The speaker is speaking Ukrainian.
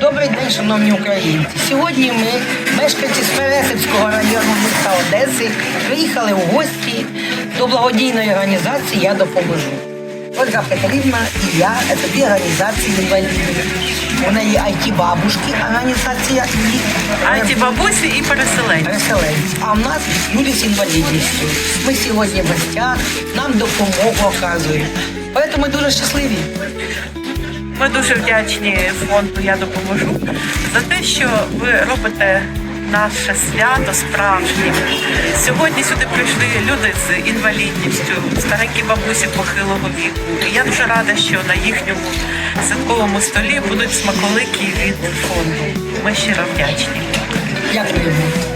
Добрий день, шановні українці. Сьогодні ми, мешканці Спересівського району міста Одеси, приїхали в гості до благодійної організації Я допоможу. Ольга Петрівна і я дві організації інвалідів. У неї IT бабушки організація і Аті бабусі і переселенці. переселенці. А в нас люди з інвалідністю. Ми сьогодні в гостях, нам допомогу оказують. Тому ми дуже щасливі. Ми дуже вдячні фонду Я допоможу за те, що ви робите наше свято справжнім. Сьогодні сюди прийшли люди з інвалідністю, старенькі бабусі похилого віку. І я дуже рада, що на їхньому святковому столі будуть смаколики від фонду. Ми щиро вдячні. Дякуємо.